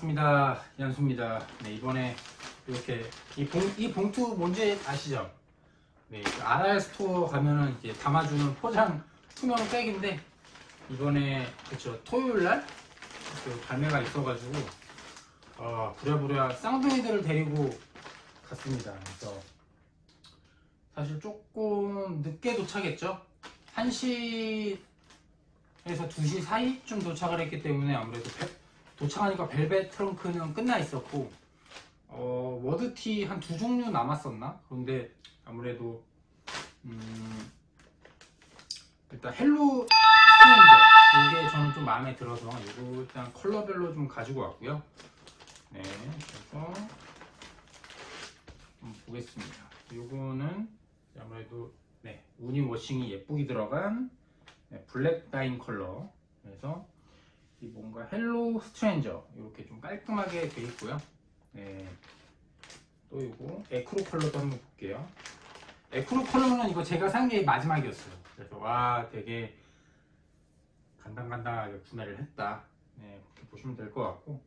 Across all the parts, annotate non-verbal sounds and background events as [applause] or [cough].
반갑습니다. 연수입니다. 네, 이번에 이렇게 이, 봉, 이 봉투 뭔지 아시죠? 네, 그 RR 스토어 가면은 이제 담아주는 포장 투명 백인데 이번에 그쵸 토요일 날 그 발매가 있어가지고 어, 부랴부랴 쌍둥이들을 데리고 갔습니다. 그래서 사실 조금 늦게 도착했죠. 1시에서 2시 사이쯤 도착을 했기 때문에 아무래도 배- 도착하니까 벨벳 트렁크는 끝나 있었고 어, 워드티 한 두 종류 남았었나? 그런데 아무래도 음, 일단 헬로 스트레인저 이게 저는 좀 마음에 들어서 이거 일단 컬러별로 좀 가지고 왔고요. 네, 그래서 한번 보겠습니다. 요거는 아무래도 네, 우니 워싱이 예쁘게 들어간 네, 블랙 다인 컬러 그래서 이 뭔가 헬로 스트레인저 이렇게 좀 깔끔하게 돼 있고요. 네. 또 이거 에크로 컬러도 한번 볼게요. 에크로 컬러는 이거 제가 산 게 마지막이었어요. 그래서 와 되게 간당간당하게 구매를 했다. 네, 그렇게 보시면 될 것 같고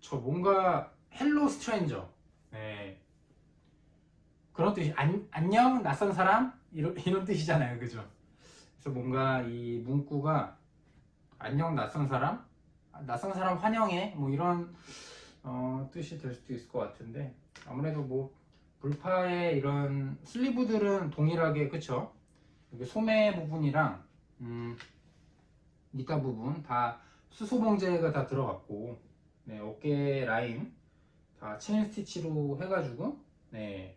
저 뭔가 헬로 스트레인저 네. 그런 뜻이 안, 안녕 낯선 사람 이런, 이런 뜻이잖아요, 그죠? 그래서 뭔가 이 문구가 안녕 낯선 사람, 아, 낯선 사람 환영해. 뭐 이런 어, 뜻이 될 수도 있을 것 같은데. 아무래도 뭐 불파의 이런 슬리브들은 동일하게 그쵸? 여기 소매 부분이랑 음, 밑단 부분 다 수소 봉제가 다 들어갔고 네, 어깨 라인 다 체인 스티치로 해가지고 네,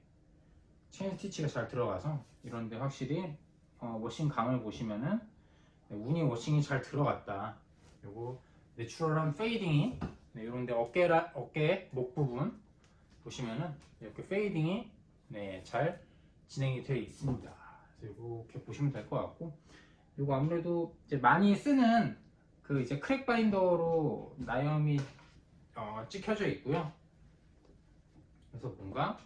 체인 스티치가 잘 들어가서 이런데 확실히 어, 워싱 감을 보시면은 네, 무늬 워싱이 잘 들어갔다. 요거 내추럴한 페이딩이 네, 이런데 어깨라 어깨 목 부분 보시면은 이렇게 페이딩이 네, 잘 진행이 되어 있습니다. 이렇게 보시면 될 것 같고 요거 아무래도 이제 많이 쓰는 그 이제 크랙 바인더로 나염이 어, 찍혀져 있고요. 그래서 뭔가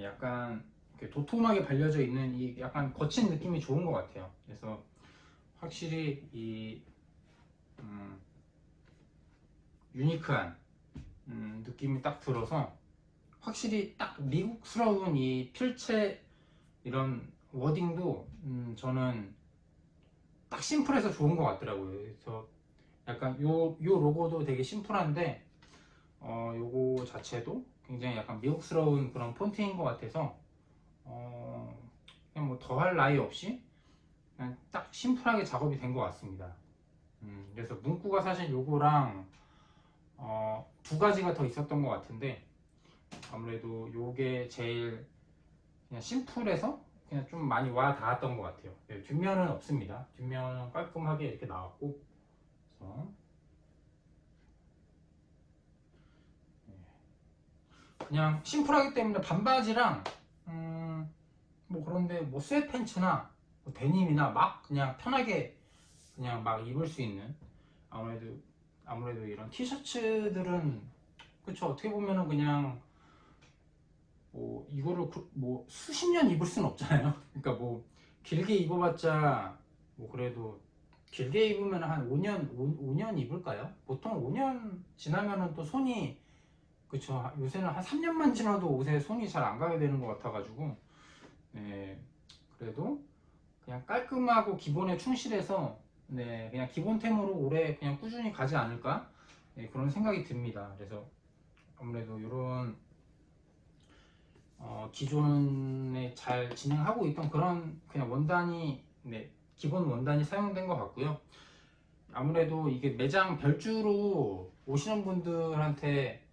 약간 도톰하게 발려져 있는 이 약간 거친 느낌이 좋은 것 같아요. 그래서 확실히 이 음, 유니크한 음, 느낌이 딱 들어서 확실히 딱 미국스러운 이 필체 이런 워딩도 음, 저는 딱 심플해서 좋은 것 같더라고요. 그래서 약간 요, 요 로고도 되게 심플한데 어, 요거 자체도 굉장히 약간 미국스러운 그런 폰트인 것 같아서 어, 그냥 뭐 더할 나위 없이 그냥 딱 심플하게 작업이 된 것 같습니다. 음, 그래서 문구가 사실 요거랑 어, 두 가지가 더 있었던 것 같은데 아무래도 요게 제일 그냥 심플해서 그냥 좀 많이 와 닿았던 것 같아요. 네, 뒷면은 없습니다. 뒷면은 깔끔하게 이렇게 나왔고 네. 그냥 심플하기 때문에 반바지랑 음, 뭐 그런데 뭐 스웨트팬츠나 뭐 데님이나 막 그냥 편하게 그냥 막 입을 수 있는 아무래도 아무래도 이런 티셔츠들은 그쵸 어떻게 보면은 그냥 뭐 이거를 그- 뭐 수십 년 입을 수는 없잖아요. [laughs] 그러니까 뭐 길게 입어봤자 뭐 그래도 길게 입으면 한 5년 5, 년 입을까요? 보통 5년 지나면은 또 손이 그쵸 요새는 한 3년만 지나도 옷에 손이 잘 안 가게 되는 것 같아가지고 네 그래도 그냥 깔끔하고 기본에 충실해서 네 그냥 기본템으로 오래 그냥 꾸준히 가지 않을까 네, 그런 생각이 듭니다. 그래서 아무래도 이런 어, 기존에 잘 진행하고 있던 그런 그냥 원단이 네, 기본 원단이 사용된 것 같고요. 아무래도 이게 매장 별주로 오시는 분들한테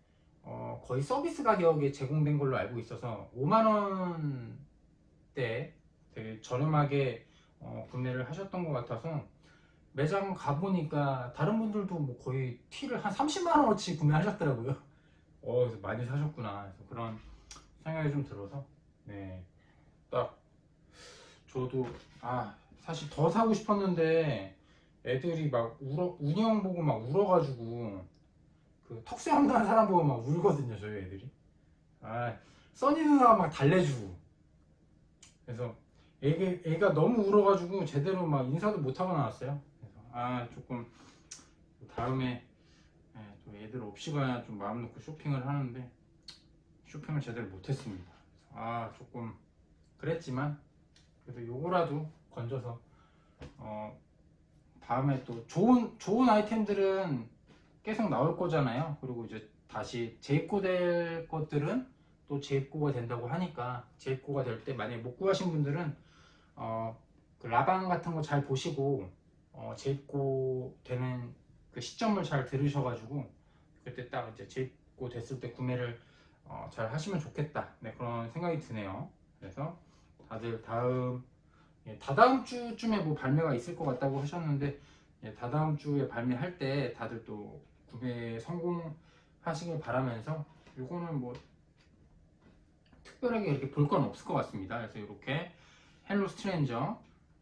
어, 거의 서비스 가격에 제공된 걸로 알고 있어서 5만 원대 되게 저렴하게 어, 구매를 하셨던 것 같아서 매장 가보니까 다른 분들도 뭐 거의 티를 한 30만 원어치 구매하셨더라고요. [laughs] 어, 그래서 많이 사셨구나. 그래서 그런 생각이 좀 들어서 네, 딱 저도 아 사실 더 사고 싶었는데 애들이 막 울어 형 보고 막 울어가지고 그 턱수염난 사람 보고 막 울거든요 저희 애들이 아 써니 누나가 막 달래주고 그래서 애가, 애가 너무 울어가지고 제대로 막 인사도 못하고 나왔어요 그래서 아 조금 다음에 네, 또 얘들 없이 가야 좀 마음 놓고 쇼핑을 하는데 쇼핑을 제대로 못했습니다. 아 조금 그랬지만 그래도 요거라도 건져서 어 다음에 또 좋은 좋은 아이템들은 계속 나올 거잖아요. 그리고 이제 다시 재입고될 것들은 또 재입고가 된다고 하니까 재입고가 될 때 만약에 못 구하신 분들은 어, 그 라방 같은 거 잘 보시고 어, 재입고 되는 그 시점을 잘 들으셔가지고 그때 딱 이제 재입고 됐을 때 구매를 어, 잘 하시면 좋겠다 네, 그런 생각이 드네요. 그래서 다들 다음 예, 다다음 주쯤에 뭐 발매가 있을 것 같다고 하셨는데 예, 다다음 주에 발매할 때 다들 또 구매 성공하시길 바라면서 요거는 뭐 특별하게 이렇게 볼 건 없을 것 같습니다. 그래서 이렇게 헬로 스트레인저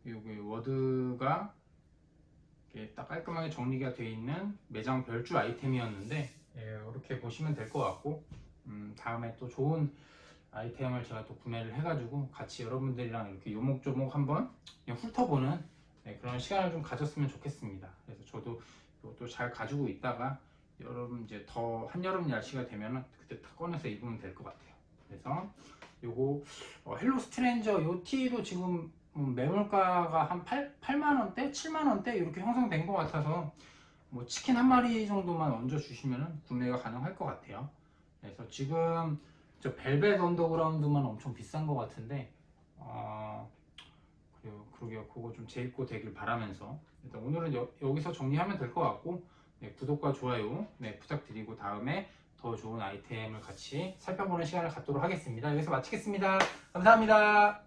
여기 워드가 이렇게 딱 깔끔하게 정리가 되어 있는 매장 별주 아이템이었는데 예, 이렇게 보시면 될 것 같고 음, 다음에 또 좋은 아이템을 제가 또 구매를 해가지고 같이 여러분들이랑 이렇게 요목조목 한번 그냥 훑어보는 네, 그런 시간을 좀 가졌으면 좋겠습니다. 그래서 저도 이것도 잘 가지고 있다가 여름 이제 더 한여름 날씨가 되면은 그때 다 꺼내서 입으면 될 것 같아요. 그래서 요거 어, 헬로 스트레인저 요 티도 지금 음, 매물가가 한 8, 8만 원대, 7만 원대 이렇게 형성된 것 같아서 뭐 치킨 한 마리 정도만 얹어 주시면 구매가 가능할 것 같아요. 그래서 지금 저 벨벳 언더그라운드만 엄청 비싼 것 같은데 어, 그래요. 그러게요. 그거 좀 재입고 되길 바라면서 일단 오늘은 여, 여기서 정리하면 될 것 같고 네, 구독과 좋아요 네, 부탁드리고 다음에 더 좋은 아이템을 같이 살펴보는 시간을 갖도록 하겠습니다. 여기서 마치겠습니다. 감사합니다.